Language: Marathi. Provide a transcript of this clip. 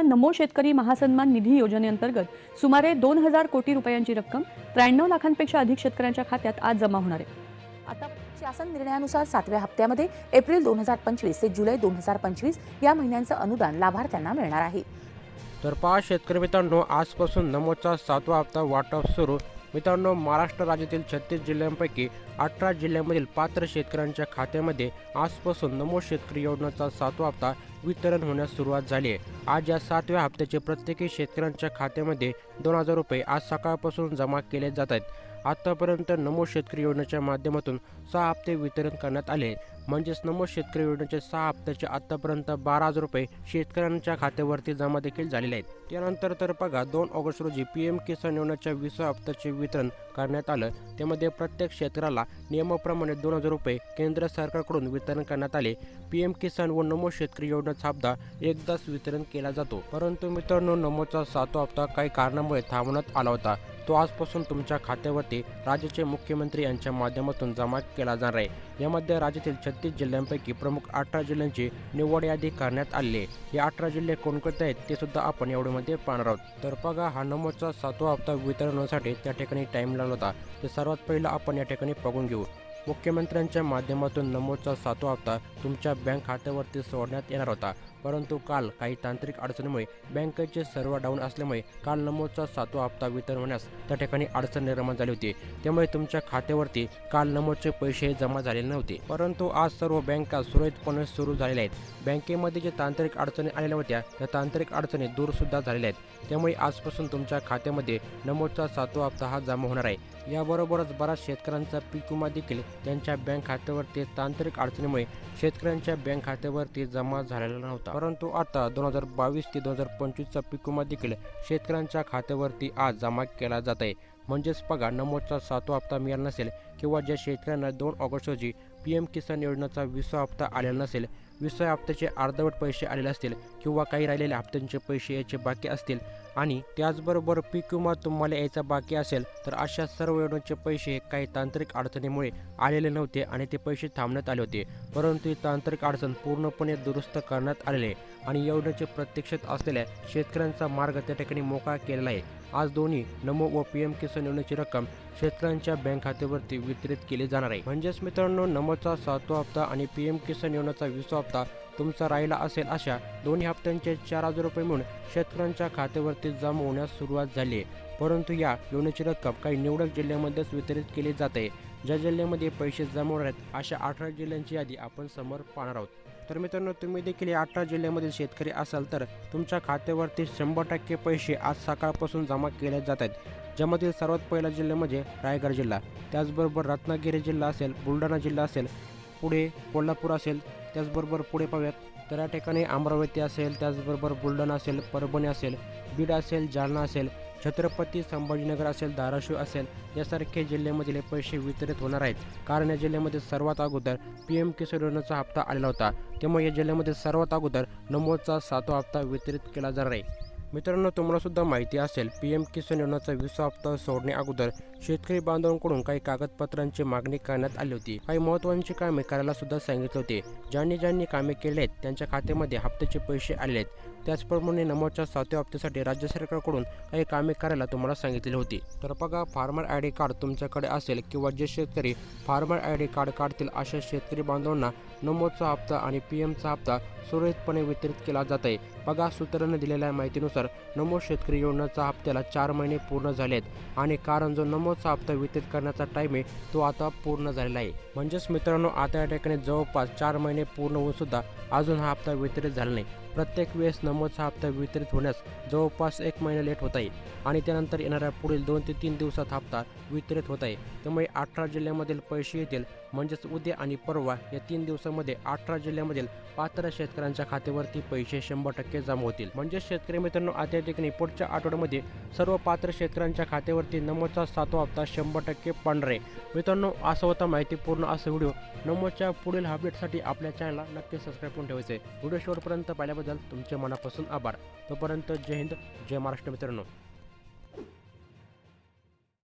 सरकारच्या नमो शेतकरी महासन्मान निधी योजनेअंतर्गत सुमारे दोन हजार कोटी रुपयांची रक्कम त्र्याण्णव लाखांपेक्षा अधिक शेतकऱ्यांच्या खात्यात आज जमा होणार आहे. आता शासन निर्णयानुसार सातव्या हप्त्यामध्ये एप्रिल दोन हजार पंचवीस ते जुलै दोन हजार पंचवीस या महिन्यांचं अनुदान लाभार्थ्यांना मिळणार आहे. तर पहा शेतकरी मित्रांनो आजपासून नमोचा सातवा हप्ता वाटप सुरू. मित्रांनो महाराष्ट्र राज्यातील छत्तीस जिल्ह्यांपैकी अठरा जिल्ह्यांमधील पात्र शेतकऱ्यांच्या खात्यामध्ये आजपासून नमो शेतकरी योजनेचा सातवा हप्ता वितरण होण्यास सुरुवात झाली आहे. आज या सातव्या हप्त्याचे प्रत्येकी शेतकऱ्यांच्या खात्यामध्ये दोन हजार रुपये आज सकाळपासून जमा केले जात आहेत. आतापर्यंत नमो शेतकरी योजनेच्या माध्यमातून सहा हप्ते वितरण करण्यात आले. म्हणजेच नमो शेतकरी योजनेचे सहा हप्त्याचे आतापर्यंत बारा हजार रुपये शेतकऱ्यांच्या खात्यावरती जमा देखील झालेले आहेत. त्यानंतर तर बघा दोन ऑगस्ट रोजी पी एम किसान योजनेच्या विसा हप्त्याचे वितरण करण्यात आलं. त्यामध्ये प्रत्येक शेतकऱ्याला नियमाप्रमाणे दोन हजार रुपये केंद्र सरकारकडून वितरण करण्यात आले. पी एम किसान व नमो शेतकरी योजनेचा हप्ता एकदाच वितरण केला जातो. परंतु मित्रांनो नमोचा सातवा हप्ता काही कारणामुळे थांबवण्यात आला होता. तो आजपासून तुमच्या खात्यावरती राज्याचे मुख्यमंत्री यांच्या माध्यमातून जमा केला जाणार आहे. यामध्ये राज्यातील छत्तीस जिल्ह्यांपैकी प्रमुख अठरा जिल्ह्यांची निवड यादी करण्यात आली हे अठरा जिल्हे कोणकोणते आहेत ते सुद्धा आपण एवढ्यामध्ये पाहणार आहोत. तर बघा हा नमोदचा सातवा हप्ता वितरणासाठी त्या ठिकाणी टाईम लागला होता. ते सर्वात पहिलं आपण या ठिकाणी बघून घेऊ. मुख्यमंत्र्यांच्या माध्यमातून नमोचा सातवा हप्ता तुमच्या बँक खात्यावरती सोडण्यात येणार होता. परंतु काल काही तांत्रिक अडचणीमुळे बँकेचे सर्व डाऊन असल्यामुळे काल नमोदचा सातवा हप्ता वितरण होण्यास त्या ठिकाणी अडचण निर्माण झाली होती. त्यामुळे तुमच्या खात्यावरती काल नमोदचे पैसे जमा झालेले नव्हते. परंतु आज सर्व बँका सुरळीतपणे सुरू झालेल्या आहेत. बँकेमध्ये जे तांत्रिक अडचणी आलेल्या होत्या त्या तांत्रिक अडचणी दूरसुद्धा झालेल्या आहेत. त्यामुळे आजपासून तुमच्या खात्यामध्ये नमोदचा सातवा हप्ता हा जमा होणार आहे. याबरोबरच बऱ्याच शेतकऱ्यांचा पीक विमा देखील त्यांच्या बँक खात्यावरती तांत्रिक अडचणीमुळे शेतकऱ्यांच्या बँक खात्यावरती जमा झालेला नव्हता. परंतु आता दोन हजार बावीस ते दोन हजार पंचवीसचा पीक विमा देखील शेतकऱ्यांच्या खात्यावरती आज जमा केला जात आहे. म्हणजेच पगार नमोदचा सातवा हप्ता मिळाला नसेल किंवा ज्या शेतकऱ्यांना दोन ऑगस्ट रोजी पी एम किसान योजनेचा विसा हप्ता आलेला नसेल विसा हप्त्याचे अर्धवट पैसे आलेले असतील किंवा काही राहिलेल्या हप्त्यांचे पैसे याचे बाकी असतील आणि त्याचबरोबर पीक विमा तुम्हाला यायचा बाकी असेल तर अशा सर्व योजनांचे पैसे काही तांत्रिक अडचणीमुळे आलेले नव्हते आणि ते पैसे थांबण्यात आले होते. परंतु ही तांत्रिक अडचण पूर्णपणे दुरुस्त करण्यात आलेले आहे आणि योजनेचे प्रत्यक्षात असलेल्या शेतकऱ्यांचा मार्ग त्या ठिकाणी मोकळा केलेला आहे. आज दोन्ही नमो व पी एम किसान योजनेची रक्कम शेतकऱ्यांच्या बँक खात्यावरती वितरित केली जाणार आहे. म्हणजेच मित्रांनो नमोचा सातवा हप्ता आणि पी एम किसान योजनेचा विसवा हप्ता तुमचा राहिला असेल अशा दोन्ही हप्त्यांचे चार हजार रुपये म्हणून शेतकऱ्यांच्या खात्यावरती जमा होण्यास सुरुवात झाली आहे. परंतु या योजनेची रक्कम काही निवडक जिल्ह्यामध्येच वितरित केली जाते ज्या जिल्ह्यामध्ये पैसे जमा होणार आहेत अशा अठरा जिल्ह्यांची यादी आपण समोर पाहणार आहोत. तर मित्रांनो तुम्ही देखील या अठरा जिल्ह्यामधील शेतकरी असाल तर तुमच्या खात्यावरती शंभर टक्के पैसे आज सकाळपासून जमा केले जात आहेत. ज्यामधील सर्वात पहिला जिल्हा म्हणजे रायगड जिल्हा. त्याचबरोबर रत्नागिरी जिल्हा असेल बुलढाणा जिल्हा असेल पुढे कोल्हापूर असेल त्याचबरोबर पुढे पाहूयात. तर या ठिकाणी अमरावती असेल त्याचबरोबर बुलढाणा असेल परभणी असेल बीड असेल जालना असेल छत्रपती संभाजीनगर असेल धाराशिव असेल यासारखे जिल्ह्यामधील पैसे वितरित होणार आहेत. कारण या जिल्ह्यामध्ये सर्वात अगोदर पी एम किशोर योजनेचा हप्ता आलेला होता. त्यामुळे या जिल्ह्यामध्ये सर्वात अगोदर नमोदचा सातवा हप्ता वितरित केला जाणार आहे. मित्रांनो तुम्हाला सुद्धा माहिती असेल पी एम किसान योजनेचा विसा हप्ता सोडणे अगोदर शेतकरी बांधवांकडून काही कागदपत्रांची मागणी करण्यात आली होती. काही महत्त्वाची कामे करायला सुद्धा सांगितले होते. ज्यांनी ज्यांनी कामे केले आहेत त्यांच्या खात्यामध्ये हप्त्याचे पैसे आले आहेत. त्याचप्रमाणे नमोच्या सातव्या हप्त्यासाठी राज्य सरकारकडून काही कामे करायला तुम्हाला सांगितले होती. तर बघा फार्मर आय डी कार्ड तुमच्याकडे असेल किंवा जे शेतकरी फार्मर आय डी कार्ड काढतील अशा शेतकरी बांधवांना नमोदचा हप्ता आणि पी एमचा हप्ता सुरळीतपणे वितरित केला जात आहे. बघा सूत्रांनी दिलेल्या माहितीनुसार नमो शेतकरी योजनेचा हप्त्याला चार महिने पूर्ण झाले आहेत आणि कारण जो नमोदचा हप्ता वितरित करण्याचा टाईम आहे तो आता पूर्ण झालेला आहे. म्हणजेच मित्रांनो आता या ठिकाणी जवळपास चार महिने पूर्ण होऊन सुद्धा अजून हा हप्ता वितरित झाला नाही. प्रत्येक वेळेस नमोदचा हप्ता वितरित होण्यास जवळपास एक महिना लेट होत आहे आणि त्यानंतर येणाऱ्या पुढील दोन ते तीन दिवसात हप्ता वितरित होत आहे. त्यामुळे अठरा जिल्ह्यामधील पैसे येतील म्हणजेच उद्या आणि परवा या तीन दिवसामध्ये अठरा जिल्ह्यामधील पात्र शेतकऱ्यांच्या खात्यावरती पैसे शंभर टक्के जमा होतील. म्हणजे शेतकरी मित्रांनो आता ठिकाणी पुढच्या आठवड्यामध्ये सर्व पात्र शेतकऱ्यांच्या खात्यावरती नमोदचा सातवा हप्ता शंभर टक्के पांढरे. मित्रांनो असं होता माहितीपूर्ण असं व्हिडिओ. नमोदच्या पुढील अपडेटसाठी आपल्या चॅनलला नक्की सबस्क्राईब करून ठेवायचं. व्हिडिओ शेवटपर्यंत पाहिल्याबद्दल तुमचे मनापासून आभार. तोपर्यंत जय हिंद जय महाराष्ट्र मित्रांनो.